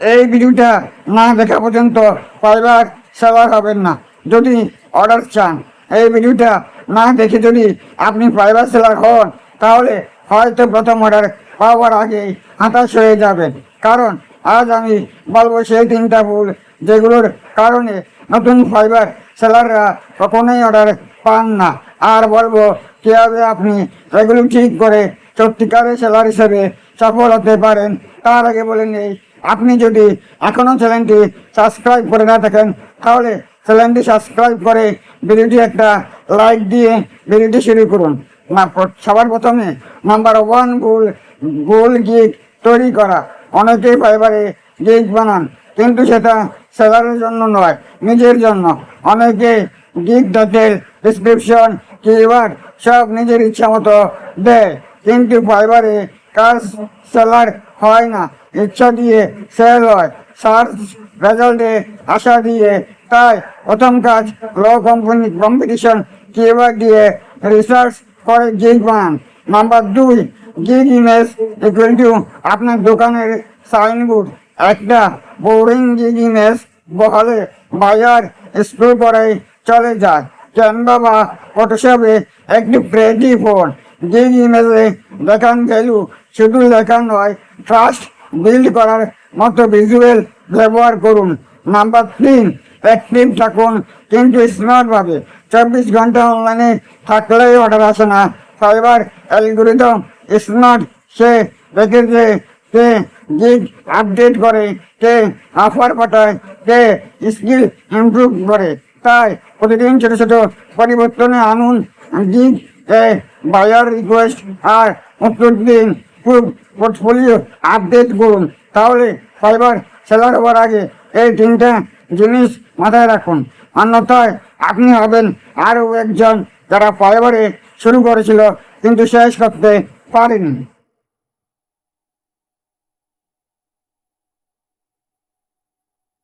এই ভিডিওটা না দেখা পর্যন্ত ফাইবার সেলার হবেন না। যদি অর্ডার চান, এই ভিডিওটা না দেখে যদি আপনি ফাইবার সেলার হন, তাহলে হয়তো প্রথম অর্ডার পাওয়ার আগেই হতাশ হয়ে যাবেন। কারণ আজ আমি বলব সেই তিনটা ভুল যেগুলোর কারণে নতুন ফাইবার সেলাররা কখনোই অর্ডার পান না। আর বলব, কীভাবে আপনি এগুলো ঠিক করে সত্যিকারের সেলার হিসেবে সফল হতে পারেন, তার আগে বলে নেই। আপনি যদি এখনও চ্যানেলটি সাবস্ক্রাইব করে না থাকেন, তাহলে চ্যানেলটি সাবস্ক্রাইব করে ভিডিওটি একটা লাইক দিয়ে ভিডিওটি শুরু করুন। সবার প্রথমে নাম্বার ওয়ান ভুল ভুল গিগ তৈরি করা। অনেকেই ফাইবারে গিগ বানান, কিন্তু সেটা সেলারের জন্য নয়, নিজের জন্য। অনেকে গিগ ডাটের ডিসক্রিপশন কিওয়ার্ড, সব নিজের ইচ্ছা মতো দেয়, কিন্তু ফাইবারে কাজ সেলার হয় না। ইচ্ছা দিয়ে সেল হয় সার্চ রেজাল্টে আশা দিয়ে তাই প্রথম কাজ লো কোম্পানি কম্পিটিশন কিওয়ার্ড দিয়ে রিসার্চ করে গিগ বানান নাম্বার দুই গিগ ইমেজ ইকুয়াল টু আপনার দোকানের সাইনবোর্ড একটা বোরিং গিগ ইমেজ বহালে বাজার স্ক্রু করে চলে যায়। ক্যানভা বা ফটোশপে একটি ক্রিয়েটিভ ফোন গিগ ইমেজে দেখান ভ্যালু শুধু লেখা নয় ট্রাস্ট বিল্ড করার মতো ভিজুয়াল ব্যবহার করুন। নাম্বার তিন অ্যাক্টিভ থাকুন কিন্তু স্মার্টভাবে চব্বিশ ঘণ্টা অনলাইনে থাকলেই অর্ডার আসে না। ফাইবার অ্যালগোরিদম স্মার্ট সে দেখেছে কে গিগ আপডেট করে, কে অফার পাঠায়, কে স্কিল ইমপ্রুভ করে। তাই প্রতিদিন ছোট ছোট পরিবর্তনে আনুন। গিগ এ বায়ার রিকোয়েস্ট আর উত্তর দিন পোর্টফোলিও আপডেট করুন। তাহলে ফাইবার সেলার হওয়ার আগে এই তিনটা জিনিস মাথায় রাখুন। অন্যথায় আপনি হবেন আরও একজন যারা ফাইবারে শুরু করেছিল, কিন্তু শেষ করতে পারেনি